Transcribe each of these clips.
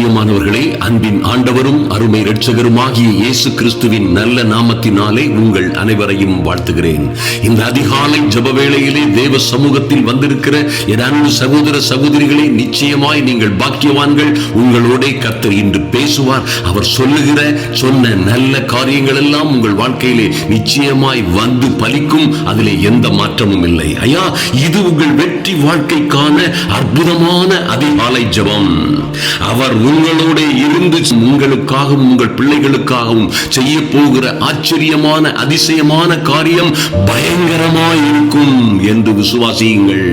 பிரியமானவர்களே அன்பின் ஆண்டவரும் அருமை இரட்சகருமாகிய இயேசு கிறிஸ்துவின் நல்ல நாமத்தினாலே உங்கள் அனைவரையும் வாழ்த்துகிறேன். இந்த அதிகாலை ஜப வேளையிலே தேவ சமூகத்தில் வந்திருக்கிற என் அன்பு சகோதர சகோதரிகளை நிச்சயமாய் நீங்கள் பாக்கியவான்கள். உங்களோட கர்த்தர் இன்று பேசுவார். அவர் சொல்லுகிற சொன்ன நல்ல காரியங்கள் எல்லாம் உங்கள் வாழ்க்கையிலே நிச்சயமாய் வந்து பலிக்கும். அதிலே எந்த மாற்றமும் இல்லை. ஐயா இது உங்கள் வெற்றி வாழ்க்கைக்கான அற்புதமான அதிகாலை ஜபம். அவர் உங்களோட இருந்து உங்களுக்காகவும் உங்கள் பிள்ளைகளுக்காகவும் செய்ய போகிற ஆச்சரியமான அதிசயமான காரியம் பயங்கரமா இருக்கும் என்று விசுவாசியுங்கள்.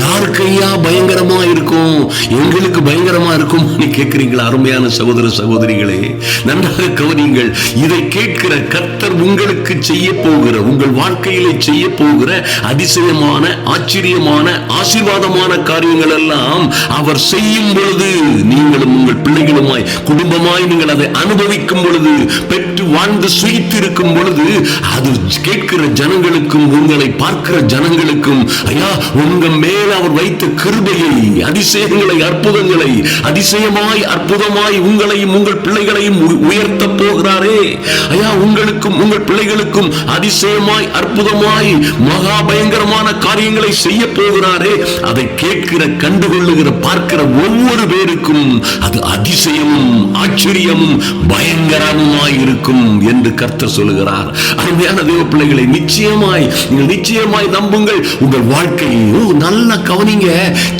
யாருக்கு ஐயா பயங்கரமா இருக்கும் எங்களுக்கு பயங்கரமா இருக்கும் கேட்கிறீங்களா அருமையான சகோதர சகோதரிகளே நன்றாக கவனிங்கள் இதை கேட்கிற கர்த்தர் உங்களுக்கு செய்ய போகிற உங்கள் வாழ்க்கையிலே செய்ய போகிற அதிசயமான ஆச்சரியமான ஆசீர்வாதமான காரியங்கள் எல்லாம் அவர் செய்யும் பொழுது நீங்களும் உங்கள் பிள்ளைகளுமாய் குடும்பமாய் நீங்கள் அதை அனுபவிக்கும் பொழுது பெற்று வாழ்ந்து சுயித்து இருக்கும் பொழுது அது கேட்கிற ஜனங்களுக்கும் உங்களை பார்க்கிற ஜனங்களுக்கும் ஐயா உங்க மேல் அவர் வைத்த கிருபையை அதிசயங்களை அற்புதங்களை அதிசயமாய் அற்புதமாய் உங்களையும் உங்கள் பிள்ளைகளையும் உயர்த்த போகிறாரே. ஐயா உங்களுக்கும் உங்கள் பிள்ளைகளுக்கும் அதிசயமாய் அற்புதமாய் மகா பயங்கரமான காரியங்களை செய்ய போகிறாரே. அதை கேட்கிற கண்டுகொள்ளுகிற பார்க்கிற ஒவ்வொரு பேருக்கும் அது அதிசயமும் ஆச்சரியமும் பயங்கரமுமாய் இருக்கும் என்று கர்த்தர் சொல்லுகிறார். அருமையான தேவ பிள்ளைகளை நிச்சயமாய் நீங்கள் நிச்சயமாய் நம்புங்கள். உங்கள் வாழ்க்கை ஓ, நல்ல கவனிங்க.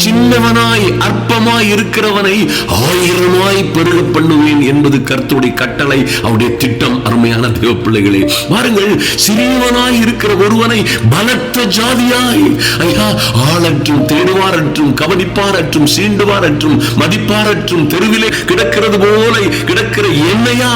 சின்னவனாய் அற்பமாய் இருக்கிறவனை ஆயிரமாய் பெருகப்பட பண்ணுவேன் என்பது கர்த்தருடைய கட்டளை அவருடைய திட்டம். அருமையான தேவ பிள்ளைகளே பாருங்கள் சிறியவனாய் இருக்கிற ஒருவனை பலத்த ஜாதியாய் ஐயா ஆளற்றும் தேடுவாரற்றும் கவனிப்பாரற்றும் சீண்டுவாரற்றும் மதிப்பாரற்றும் தெருவிலே கிடக்கிறது போல கிடக்கிற என்னையா?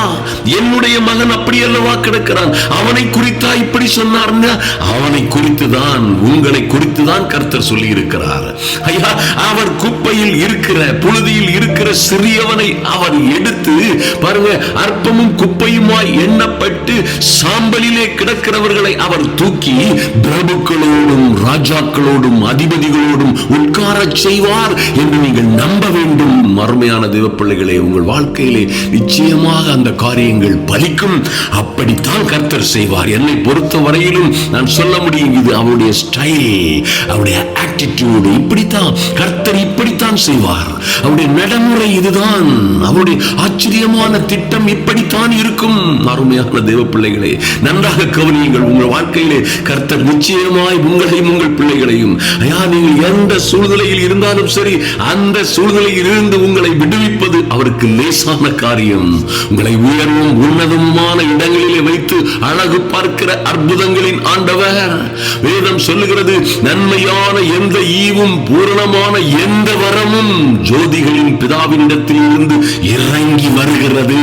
என்னுடைய மகன் அப்படி அல்லவா கிடக்கிறான்? அவனை குறித்தா இப்படி சொன்னார்னா? அவனை குறித்துதான் உங்களை குறித்துதான் கர்த்தர் சொல்லி இருக்கிறார் ஐயா அவர் குப்பையில் இருக்கிற புழுதியில் இருக்கிற சிறியவனை அவர் எடுத்து பாருங்க அற்பமும் குப்பையுமாய் எண்ணப்பட்டு சாம்பலிலே கிடக்கிறவர்களை அவர் தூக்கி பிரபுக்களோடும் ராஜாக்களோடும் அதிபதிகளோடும் உட்கார செய்வார் என்று நீங்கள் நம்ப வேண்டும். மறுமையான தேவ பிள்ளைகளே உங்கள் வாழ்க்கையிலே நிச்சயமாக அந்த காரியங்கள் பலிக்கும். அப்படித்தான் கர்த்தர் செய்வார். என்னை பொறுத்த வரையிலும் நான் சொல்ல முடியும் இது அவருடைய ஸ்டைல் அவருடைய ஆட்டிடியூடு இப்படித்தான் கர்த்தர் இப்படித்தான் செய்வார். அவருடைய நடைமுறை இதுதான். அவருடைய ஆச்சரியமான திட்டம் இப்படித்தான் இருக்கும். அருமையான தேவ பிள்ளைகளே நன்றாக கவனியுங்கள். உங்கள் வாழ்க்கையிலே கர்த்தர் நிச்சயமாய் உங்களையும் உங்கள் பிள்ளைகளையும் ஐயா நீங்கள் எந்த சூழ்நிலையில் இருந்தாலும் சரி அந்த சூழ்நிலையில் இருந்து உங்களை விடுவிப்பது அவருக்கு லேசான காரியம். உங்களை உயர்வும் உன்னதமுமான இடங்களிலே வைத்து அழகு பார்க்கிற அற்புதங்களின் ஆண்டவர். வேதம் சொல்லுகிறது நன்மையான எந்த எந்த ஈவும் பூரணமான எந்த வரமும் ஜோதிகளின் பிதாவினிடத்தில் இருந்து இறங்கி வருகிறது.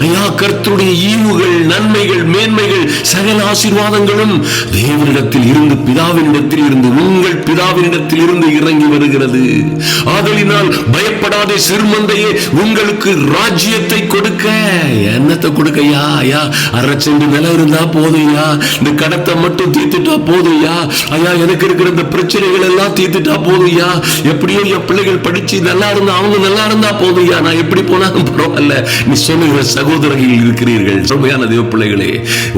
ஐயா கர்த்தருடைய ஈவுகள் நன்மைகள் மேன்மைகள் சகல ஆசீர்வாதங்களும் தேவனிடத்தில் இருந்து பிதாவினிடத்தில் இருந்து உங்கள் பிதாவினிடத்தில் இருந்து இறங்கி வருகிறது. ஆதலினால் பயப்படாதே சிறுமந்தையே உங்களுக்கு ராஜ்யத்தை கொடுக்க. என்னத்தை கொடுக்கையா ஐயா? அரை செண்டு நிலம் இருந்தா போதும்யா இந்த கடத்தை மட்டும் தீர்த்துட்டா போதும் ஐயா. ஐயா எனக்கு இருக்கிற இந்த பிரச்சனை பிரச்சனைகள் எல்லாம் தீர்த்துட்டா போதும்யா? எப்படியோ என் பிள்ளைகள் படிச்சு நல்லா இருந்தா அவங்க நல்லா இருந்தா போதும்யா? நான் எப்படி போனாலும் பரவாயில்ல. நீ சொல்லுகிற சகோதரர்கள் இருக்கிறீர்கள். சொல்மையான தேவ பிள்ளைகளே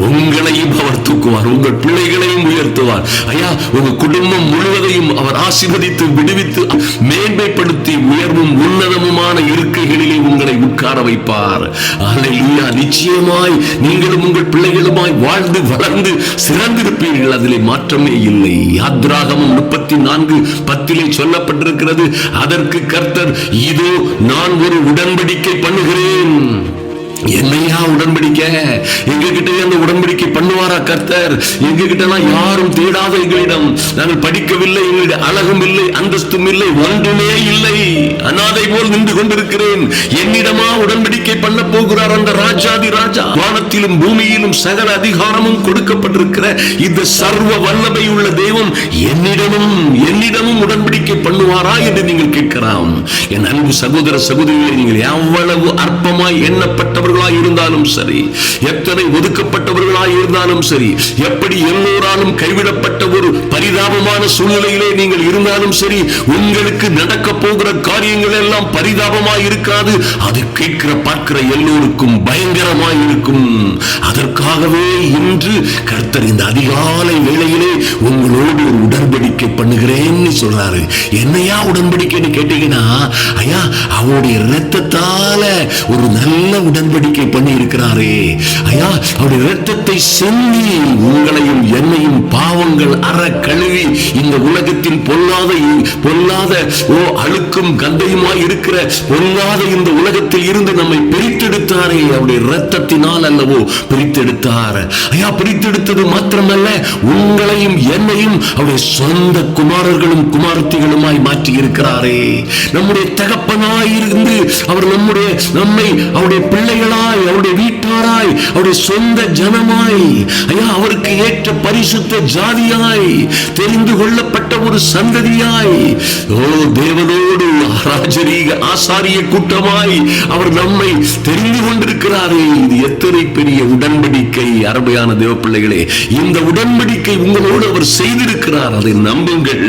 உங்களையும் அவர் தூக்குவார் உங்கள் பிள்ளைகளையும் உயர்த்துவார். ஐயா உங்க குடும்பம் முழுவதையும் அவர் ஆசீர்வதித்து விடுவித்து மேன்மைப்படுத்தி உயர்வும் உன்னதமுமான இருக்கைகளிலே உங்களை உட்கார வைப்பார். அல்லேலூயா நிச்சயமாய் நீங்களும் உங்கள் பிள்ளைகளுமாய் வாழ்ந்து வளர்ந்து சிறந்திருப்பீர்கள். அதிலே மாற்றமே இல்லை. யாத்ராகமும் முப்பத்தி நான்கு பத்திலே சொல்லப்பட்டிருக்கிறது. அதற்கு கர்த்தர் இதோ நான் ஒரு உடன்படிக்கை பண்ணுகிறேன். என்னையா உடன்படிக்கை? எங்ககிட்ட அந்த உடன்படிக்கை பண்ணுவாரா கர்த்தர்? எங்ககிட்ட யாரும் தேடாத எங்களிடம். நாங்கள் படிக்கவில்லை எங்களுடைய அழகும் இல்லை அந்தஸ்தும் இல்லை ஒன்றுமே இல்லை. அனாதை போல் நின்று கொண்டிருக்கிறேன். என்னிடமா உடன்படிக்கை பண்ண போகிறார் அந்த ராஜாதி ராஜா. வானத்திலும் பூமியிலும் சகல அதிகாரமும் கொடுக்கப்பட்டிருக்கிற இந்த சர்வ வல்லமை உள்ள தெய்வம் என்னிடமும் என்னிடமும் உடன்படிக்கை பண்ணுவாரா என்று நீங்கள் கேட்கலாம். என் அன்பு சகோதர சகோதரிகளை நீங்கள் எவ்வளவு அற்பமாய் ஒதுக்கப்பட்டவர்களாய் இருந்தாலும் சரி எத்தனை ஒதுக்கப்பட்டவர்களாய் இருந்தாலும் சரி எப்படி எல்லோராலும் கைவிடப்பட்ட ஒரு பரிதாபமான சூழ்நிலையிலே நீங்கள் இருந்தாலும் சரி உங்களுக்கு நடக்க போகிற காரியங்கள் எல்லாம் பரிதாபமாய் இருக்காது அது கேட்கிற பார்க்கிற எல்லோருக்கும் பயங்கரமாய் இருக்கும் அதற்காகவே இன்று கர்த்தர் இந்த அதிகாலை வேளையிலே உங்களோடு ஒரு உடன்படிக்கை பண்ணுகிறேன்னு சொல்றாரு. என்னையா உடன்படிக்கைன்னு கேட்டீங்கன்னா ஐயா அவருடைய இரத்தத்தால ஒரு நல்ல உடன்படிக்கை உடன்படிக்கை பண்ணி இருக்கிறாரே ஐயா அவருடைய இரத்தத்தை செல்லி உங்களையும் என்னையும் பாவங்கள் அற கழுவி இந்த உலகத்தின் பொல்லாத பொல்லாத ஓ அழுக்கும் கந்தையுமாய் இருக்கிற பொல்லாத இந்த உலகத்தில் இருந்து நம்மை பிரித்தெடுத்தாரே. அவருடைய இரத்தத்தினால் அல்லவோ பிரித்தெடுத்தார். ஐயா பிரித்தெடுத்தது மாத்திரமல்ல உங்களையும் என்னையும் அவருடைய சொந்த குமாரர்களும் குமாரத்திகளுமாய் மாற்றி இருக்கிறாரே நம்முடைய தகப்பனாயிருந்து அவர் நம்முடைய நம்மை அவருடைய பிள்ளைகள் பிள்ளைகளாய் அவருடைய வீட்டாராய் அவருடைய சொந்த ஜனமாய் ஐயா அவருக்கு ஏற்ற பரிசுத்த ஜாதியாய் தெரிந்து கொள்ளப்பட்ட ஒரு சந்ததியாய் ஓ தேவனோடு ராஜரீக ஆசாரிய கூட்டமாய் அவர் நம்மை தெரிந்து கொண்டிருக்கிறாரே. இது எத்தனை பெரிய உடன்படிக்கை அருமையான தேவ பிள்ளைகளே இந்த உடன்படிக்கை உங்களோடு அவர் செய்திருக்கிறார். அதை நம்புங்கள்.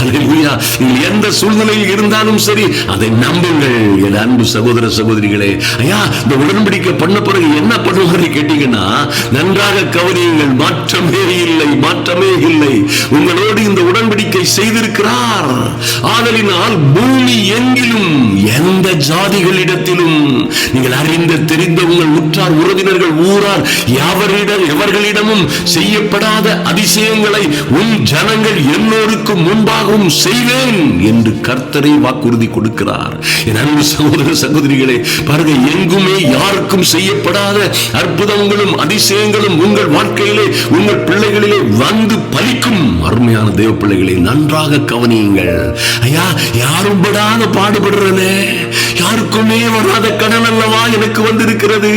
அல்லேலூயா எந்த சூழ்நிலையில் இருந்தாலும் சரி அதை நம்புங்கள். என் அன்பு சகோதர சகோதரிகளே ஐயா இந்த உடன் உடன்படிக்கை பண்ண பிறகு என்ன பண்ணுவாரு கேட்டீங்கன்னா நன்றாக கவனியுங்கள் மாற்றமே இல்லை மாற்றமே இல்லை. உங்களோடு இந்த உடன்படிக்கை செய்திருக்கிறார். ஆதலினால் பூமி எங்கிலும் எந்த ஜாதிகளிடத்திலும் நீங்கள் அறிந்த தெரிந்த உங்கள் உற்றார் உறவினர்கள் ஊரார் யாவரிடம் எவர்களிடமும் செய்யப்படாத அதிசயங்களை உன் ஜனங்கள் எல்லோருக்கும் முன்பாகவும் செய்வேன் என்று கர்த்தரை வாக்குறுதி கொடுக்கிறார். என் அன்பு சகோதர சகோதரிகளே பாருங்க எங்குமே யார் யாருக்கும் செய்யப்படாத அற்புதங்களும் அதிசயங்களும் உங்கள் வாழ்க்கையிலே உங்கள் பிள்ளைகளிலே வந்து பலிக்கும். அருமையான தேவ பிள்ளைகளை நன்றாக கவனியுங்கள். ஐயா யாரும் படாத பாடுபடுறனே யாருக்குமே வராத கடன் அல்லவா எனக்கு வந்திருக்கிறது?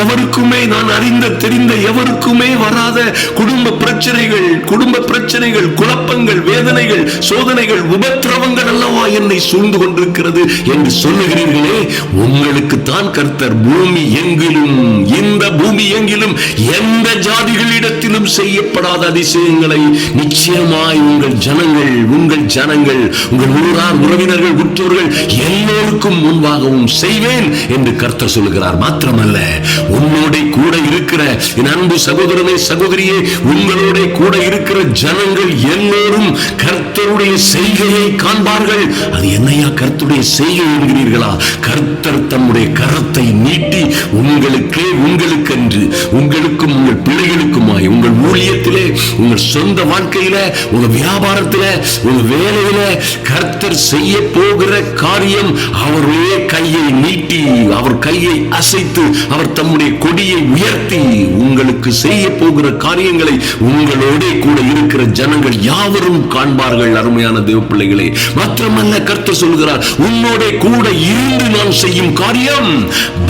எவருக்குமே நான் அறிந்த தெரிந்த எவருக்குமே வராத குடும்ப பிரச்சனைகள் குடும்ப பிரச்சனைகள் குழப்பங்கள் வேதனைகள் சோதனைகள் உபத்திரவங்கள் அல்லவா என்னை சூழ்ந்து கொண்டிருக்கிறது என்று சொல்லுகிறீர்களே உங்களுக்கு தான் கர்த்தர் பூமி எங்கிலும் இந்த பூமி எங்கிலும் எந்த ஜாதிகளிடத்திலும் செய்யப்படாத அதிசயங்களை நிச்சயமாய் உங்கள் ஜனங்கள் உங்கள் ஜனங்கள் உங்கள் ஊரார் உறவினர்கள் உற்றோர்கள் எல்லோருக்கும் முன்பாகவும் செய்வேன் என்று கர்த்தர் சொல்லுகிறார். மாத்திரமல்ல உன்னோட கூட இருக்கிற என் அன்பு சகோதரனே சகோதரியே உங்களோட கூட இருக்கிற ஜனங்கள் எல்லோரும் கர்த்தருடைய செய்கையை காண்பார்கள். அது என்னையா கர்த்தருடைய செய்கை என்கிறீர்களா? கர்த்தர் தம்முடைய கரத்தை நீட்டி உங்களுக்கே உங்களுக்கென்று உங்களுக்கும் உங்கள் பிள்ளைகளுக்கும் ஊழியத்திலே உங்கள் சொந்த வாழ்க்கையில உங்க வியாபாரத்தில உங்க வேலையில கர்த்தர் செய்ய போகிற காரியம் அவருடைய கையை நீட்டி அவர் கையை அசைத்து அவர் தம்முடைய கொடியை உயர்த்தி உங்களுக்கு செய்ய போகிற காரியங்களை உங்களோட கூட இருக்கிற ஜனங்கள் யாவரும் காண்பார்கள் அருமையான தேவ பிள்ளைகளே மாத்திரமல்ல கர்த்தர் சொல்கிறார் உன்னோட கூட இருந்து நான் செய்யும் காரியம்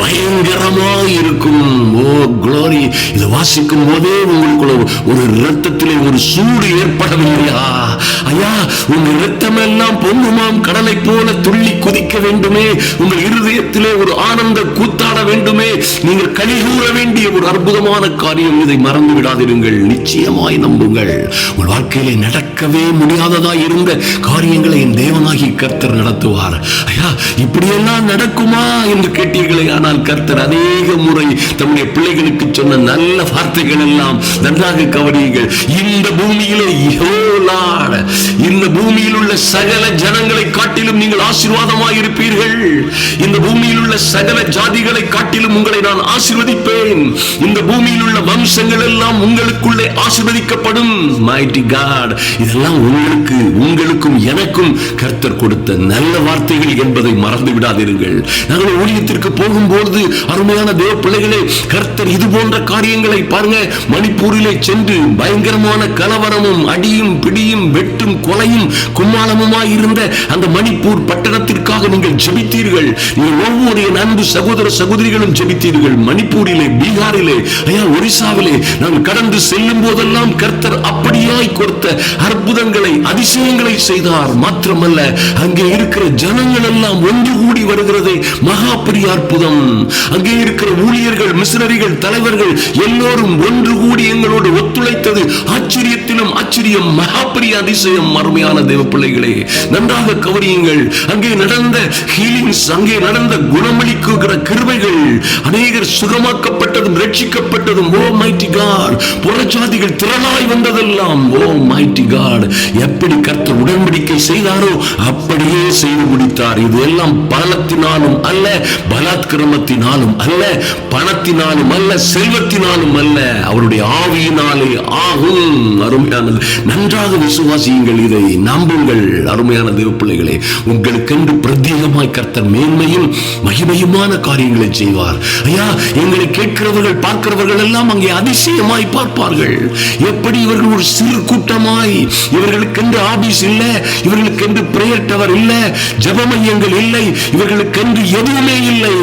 பயங்கரமாக இருக்கும் ஓ குளோரி இதை வாசிக்கும் போதே உங்களுக்குள்ள ஒரு இரத்தத்திலே ஒரு சூடு ஏற்படவில்லையா? ஐயா உங்க இரத்தம் எல்லாம் பொங்குமாம் கடலை போல துள்ளி குதிக்க வேண்டுமே. உங்கள் இருதயத்திலே ஒரு ஆனந்த கூத்தாட வேண்டுமே. நீங்கள் கழிகூற வேண்டிய ஒரு அற்புதமான காரியம் இதை மறந்து விடாதிருங்கள். நிச்சயமாய் நம்புங்கள். உங்கள் வாழ்க்கையிலே நடக்கவே முடியாததாய் இருந்த காரியங்களை என் தேவனாகி கர்த்தர் நடத்துவார். ஐயா இப்படியெல்லாம் நடக்குமா என்று கேட்டீர்களே. ஆனால் கர்த்தர் அநேக முறை தம்முடைய பிள்ளைகளுக்கு சொன்ன நல்ல வார்த்தைகள் எல்லாம் நன்றாக நன்றாக கவனியுங்கள். இந்த பூமியிலே இந்த பூமியில் உள்ள சகல ஜனங்களை காட்டிலும் நீங்கள் ஆசீர்வாதமாக இருப்பீர்கள். இந்த பூமியில் உள்ள சகல ஜாதிகளை காட்டிலும் உங்களை நான் ஆசீர்வதிப்பேன். இந்த பூமியில் உள்ள வம்சங்கள் எல்லாம் உங்களுக்குள்ளே ஆசீர்வதிக்கப்படும். மைட்டி காட் இதெல்லாம் உங்களுக்கு உங்களுக்கும் எனக்கும் கர்த்தர் கொடுத்த நல்ல வார்த்தைகள் என்பதை மறந்து விடாதீர்கள். நாங்கள் ஊழியத்திற்கு போகும்போது அருமையான தேவ பிள்ளைகளே கர்த்தர் இது போன்ற காரியங்களை பாருங்க. மணிப்பூரிலே சென்று பயங்கரமான கலவரமும் அடியும் பிடியும் வெட்டும் கொலையும் கும்மாளமுமாய் இருந்த அந்த மணிப்பூர் பட்டணத்திற்காக நீங்கள் ஜெபித்தீர்கள். நீங்கள் ஒவ்வொரு என் அன்பு சகோதர சகோதரிகளும் ஜெபித்தீர்கள். மணிப்பூரிலே பீகாரிலே ஐயா ஒரிசாவிலே நான் கடந்து செல்லும் போதெல்லாம் கர்த்தர் அப்படியாய் கொடுத்த அற்புதங்களை அதிசயங்களை செய்தார். மாத்திரமல்ல அங்கே இருக்கிற ஜனங்கள் எல்லாம் ஒன்று கூடி வருகிறது. மகா பெரிய அற்புதம். அங்கே இருக்கிற ஊழியர்கள் மிஷனரிகள் தலைவர்கள் எல்லோரும் ஒன்று கூடி எங்களோடு அவரோடு ஒத்துழைத்தது. ஆச்சரியத்திலும் ஆச்சரியம் மகாபரிய அதிசயம் மறுமையான தேவ பிள்ளைகளே நன்றாக கவனியுங்கள். அங்கே நடந்த ஹீலிங்ஸ் அங்கே நடந்த குணமளிக்குகிற கிருமைகள் அநேகர் சுகமாக்கப்பட்டதும் ரட்சிக்கப்பட்டதும். ஓ மைட்டி காட் புறஜாதிகள் திரளாய் வந்ததெல்லாம். ஓ மைட்டி காட் எப்படி கர்த்தர் உடன்படிக்கை செய்தாரோ அப்படியே செய்து முடித்தார் இது எல்லாம் பலத்தினாலும் அல்ல பலாத்கிரமத்தினாலும் அல்ல பணத்தினாலும் அல்ல செல்வத்தினாலும் அல்ல. அவருடைய ஆவியினாலே ஆகும். அருமையானது நன்றாக விசுவாசியுங்கள் இதை நம்புங்கள். அருமையான தேவ பிள்ளைகளே உங்களுக்கென்று பிரத்யேகமாய் கர்த்தர் மேன்மையும் மகிமையுமான காரியங்களை செய்வார். ஐயா எங்களை கேட்கிறவர்கள் பார்க்கிறவர்கள் எல்லாம் அங்கே அதிசயமாய் பார்ப்பார்கள். எப்படி இவர்கள் ஒரு சிறு கூட்டமாய் இவர்களுக்கென்று ஆபீஸ் இல்லை இவர்களுக்கென்று பிரேயர் டவர் இல்லை ஜப மையங்கள் இல்லை இவர்களுக்கென்று எதுவுமே இல்லை.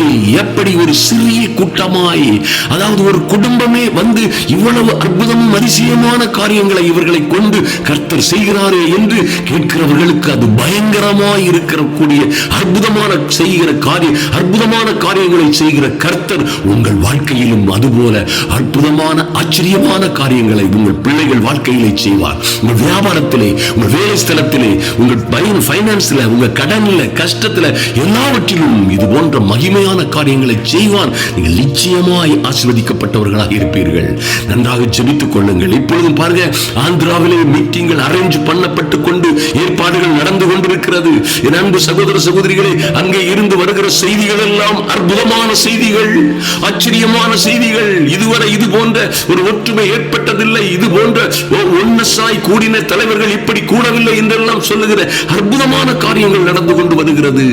எப்படி ஒரு சிறிய கூட்டமாய் அதாவது ஒரு குடும்பமே வந்து இவ்வளவு அற்புதமும் அதிசயமான காரியங்களை இவர்களை கொண்டு கர்த்தர் செய்கிறாரே என்று கேட்கிறவர்களுக்கு அது பயங்கரமாய் இருக்கக்கூடிய அற்புதமான செய்கிற காரியம் அற்புதமான காரியங்களை செய்கிற கர்த்தர் உங்கள் வாழ்க்கையிலும் அதுபோல அற்புதமான ஆச்சரியமான காரியங்களை உங்கள் பிள்ளைகள் வாழ்க்கையிலே செய்வார். உங்கள் வியாபாரத்திலே உங்கள் வேலை ஸ்தலத்திலே உங்கள் பயன் பைனான்ஸ்ல உங்க கடன்ல கஷ்டத்துல எல்லாவற்றிலும் இது போன்ற மகிமையான காரியங்களை செய்வான். நீங்கள் நிச்சயமாய் ஆசிர்வதிக்கப்பட்டவர்களாக இருப்பீர்கள். நன்றாக ஜெபித்துக் கொள்ளுங்கள். இப்பொழுதும் பாருங்க ஆந்திராவிலே மீட்டிங்கள் அரேஞ்ச் பண்ணப்பட்டு கொண்டு ஏற்பாடுகள் நடந்து கொண்டிருக்கிறது. என் அன்பு சகோதர சகோதரிகளே அங்கே இருந்து வருகிற செய்திகள் எல்லாம் அற்புதமான செய்திகள் ஆச்சரியமான செய்திகள். இதுவரை இது போன்ற ஒரு ஒற்றுமை ஏற்பட்டதில்லை. இது போன்ற ஒ- ஒன்னசாய் கூடின தலைவர்கள் இப்படி கூடவில்லை என்றெல்லாம் சொல்லுகிற அற்புதமான காரியங்கள் நடந்து கொண்டு வருகிறது.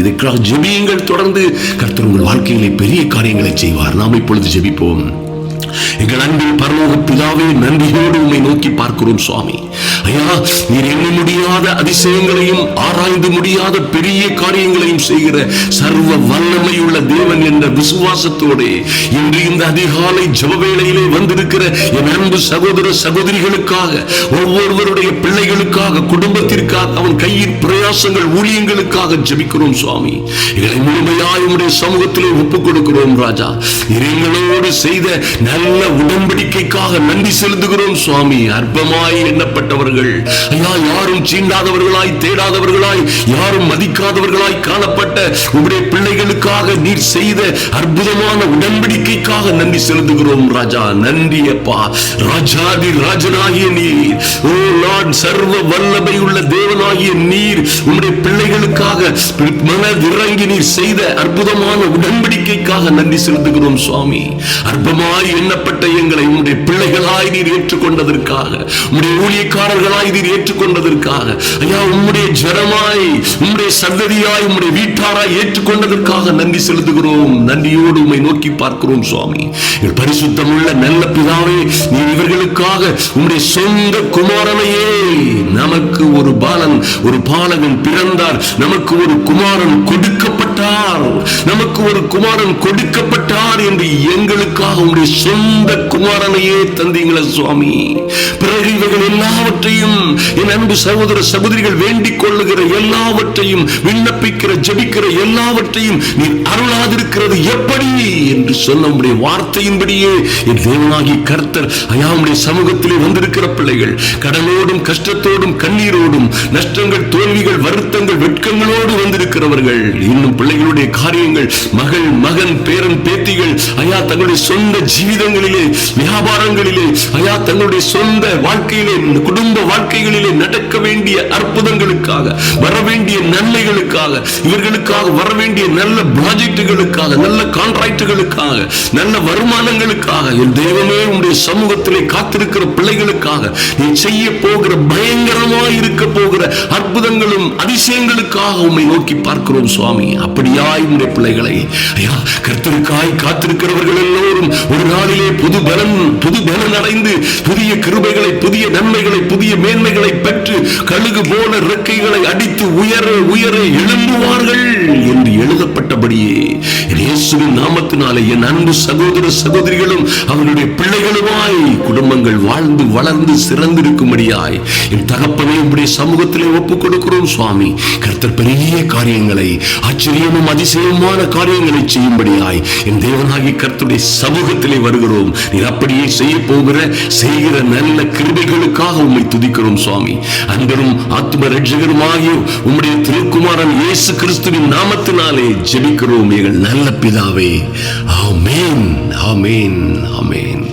இதற்காக ஜெபியுங்கள் தொடர்ந்து. கர்த்தர் உங்கள் வாழ்க்கையிலே பெரிய காரியங்களை செய்வார். நாம் இப்பொழுது ஜெபிப்போம். எங்கள் அன்பில் பரலோக பிதாவே நன்றியோடு உண்மை நோக்கி பார்க்கிறோம் சுவாமி. ஐயா நீர் எண்ண முடியாத அதிசயங்களையும் ஆராய்ந்து முடியாத பெரிய காரியங்களையும் செய்கிற சர்வ வல்லமையுள்ள தேவன் என்ற விசுவாசத்தோடு இன்று இந்த அதிகாலை ஜபவேளையிலே வந்திருக்கிற என் அன்பு சகோதர சகோதரிகளுக்காக ஒவ்வொருவருடைய பிள்ளைகளுக்காக குடும்பத்திற்காக அவன் கையின் பிரயாசங்கள் ஊழியங்களுக்காக ஜபிக்கிறோம் சுவாமி. எங்களை முழுமையாய் உடைய சமூகத்திலே ஒப்புக் கொடுக்கிறோம் ராஜா. நீர் எங்களோடு செய்த நல்ல உடன்படிக்கைக்காக நன்றி செலுத்துகிறோம் சுவாமி. அற்பமாய் எண்ணப்பட்டவர்கள். ஐயா யாரும் சீண்டாதவர்களாய் தேடாதவர்களாய் யாரும் மதிக்காதவர்களாய் காணப்பட்ட உம்முடைய பிள்ளைகளுக்காக நீர் செய்த அற்புதமான உடன்படிக்கைக்காக நன்றி செலுத்துகிறோம் ராஜா. நன்றி அப்பா. ராஜாதி ராஜனாகிய நீர். ஓ சர்வ வல்லமை உள்ள தேவனாகிய நீர் உம்முடைய பிள்ளைகளுக்காக மனதிறங்கி நீர் செய்த அற்புதமான நம்பிக்கைக்காக நன்றி செலுத்துகிறோம் சுவாமி. அற்பமாய் எண்ணப்பட்ட எங்களை உம்முடைய பிள்ளைகளாய் நீர் ஏற்றுக்கொண்டதற்காக உம்முடைய ஊழியக்காரர்களாய் நீர் ஏற்றுக்கொண்டதற்காக ஐயா உம்முடைய ஜனமாய் உம்முடைய சந்ததியாய் உம்முடைய வீட்டாராய் ஏற்றுக்கொண்டதற்காக நன்றி செலுத்துகிறோம். நன்றியோடு உண்மை நோக்கி பார்க்கிறோம் சுவாமி. எங்கள் பரிசுத்தமுள்ள நல்ல பிதாவே நீர் இவர்களுக்காக உம்முடைய சொந்த குமாரனையே நமக்கு ஒரு பாலன் ஒரு பாலகன் பிறந்தார். நமக்கு ஒரு குமாரன் கொடுக்கப்பட்டார். நமக்கு ஒரு குமார் குமாரன் கொடுக்கப்பட்டார் என்று எங்களுக்காக உங்களுடைய சொந்த குமாரனையே தந்தீங்களா சுவாமி. பிறகு இவைகள் எல்லாவற்றையும் என் அன்பு சகோதர சகோதரிகள் வேண்டிக் கொள்ளுகிற எல்லாவற்றையும் விண்ணப்பிக்கிற ஜெபிக்கிற எல்லாவற்றையும் நீ அருளாதிருக்கிறது எப்படி என்று சொன்ன உடைய வார்த்தையின்படியே என் தேவனாகி கர்த்தர் அயாவுடைய சமூகத்திலே வந்திருக்கிற பிள்ளைகள் கடனோடும் கஷ்டத்தோடும் கண்ணீரோடும் நஷ்டங்கள் தோல்விகள் வருத்தங்கள் வெட்கங்களோடு வந்திருக்கிறவர்கள் இன்னும் பிள்ளைகளுடைய காரியங்கள் மகள் மகன் பேரன் பேத்திகள் ஐயா தங்களுடைய சொந்த ஜீவிதங்களிலே வியாபாரங்களிலே ஐயா தங்களுடைய சொந்த வாழ்க்கையிலே குடும்ப வாழ்க்கைகளிலே நடக்க வேண்டிய அற்புதங்களுக்காக வர வேண்டிய நன்மைகளுக்காக இவர்களுக்காக வர வேண்டிய நல்ல ப்ராஜெக்டுகளுக்காக நல்ல கான்ட்ராக்டுகளுக்காக நல்ல வருமானங்களுக்காக என் தெய்வமே உடைய சமூகத்திலே காத்திருக்கிற பிள்ளைகளுக்காக நீ செய்ய போகிற பயங்கரமாய் இருக்க போகிற அற்புதங்களும் அதிசயங்களுக்காக உண்மை நோக்கி பார்க்கிறோம் சுவாமி. அப்படியாய் உடைய பிள்ளைகளை ஐயா கர்த்தருக்காய் காத்திருக்கிறவர்கள் எல்லோரும் ஒரு நாளிலே புது பலன் புது பலன் அடைந்து புதிய கிருபைகளை புதிய நன்மைகளை புதிய மேன்மைகளை பெற்று கழுகு போல ரெக்கைகளை அடித்து உயர உயர எழும்புவார்கள் என்று எழுதப்பட்டபடியே. இயேசுவின் நாமத்தினாலே என் அன்பு சகோதர சகோதரிகளும் அவருடைய பிள்ளைகளுமாய் நாங்கள் வாழ்ந்து வளர்ந்து சிறந்திருக்கும்படியாய் என் தகப்பனை உடைய சமூகத்திலே ஒப்பு கொடுக்கிறோம் சுவாமி. கர்த்தர் பெரிய காரியங்களை ஆச்சரியமும் அதிசயமான காரியங்களை செய்யும்படியாய் என் தேவனாகி கர்த்தருடைய சமூகத்திலே வருகிறோம். நீர் அப்படியே செய்ய போகிற செய்கிற நல்ல கிருபைகளுக்காக உம்மை துதிக்கிறோம் சுவாமி. அன்பரும் ஆத்ம ரட்சகருமாகிய உம்முடைய திருக்குமாரன் இயேசு கிறிஸ்துவின் நாமத்தினாலே ஜெபிக்கிறோம் எங்கள் நல்ல பிதாவே. ஆமேன் ஆமேன் ஆமேன்.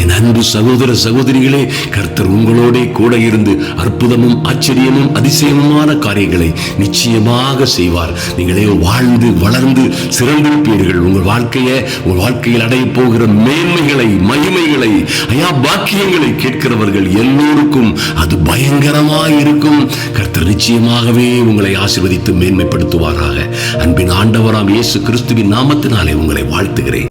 என் அன்பு சகோதர சகோதரிகளே கர்த்தர் உங்களோட கூட இருந்து அற்புதமும் ஆச்சரியமும் அதிசயமுமான காரியங்களை நிச்சயமாக செய்வார். நீங்களே வாழ்ந்து வளர்ந்து சிறந்திருப்பீர்கள். உங்கள் வாழ்க்கையை உங்கள் வாழ்க்கையில் அடைய போகிற மேன்மைகளை மகிமைகளை ஐயா பாக்கியங்களை கேட்கிறவர்கள் எல்லோருக்கும் அது பயங்கரமாக இருக்கும். கர்த்தர் நிச்சயமாகவே உங்களை ஆசிர்வதித்து மேன்மைப்படுத்துவாராக. அன்பின் ஆண்டவராம் இயேசு கிறிஸ்துவின் நாமத்தினாலே உங்களை வாழ்த்துகிறேன்.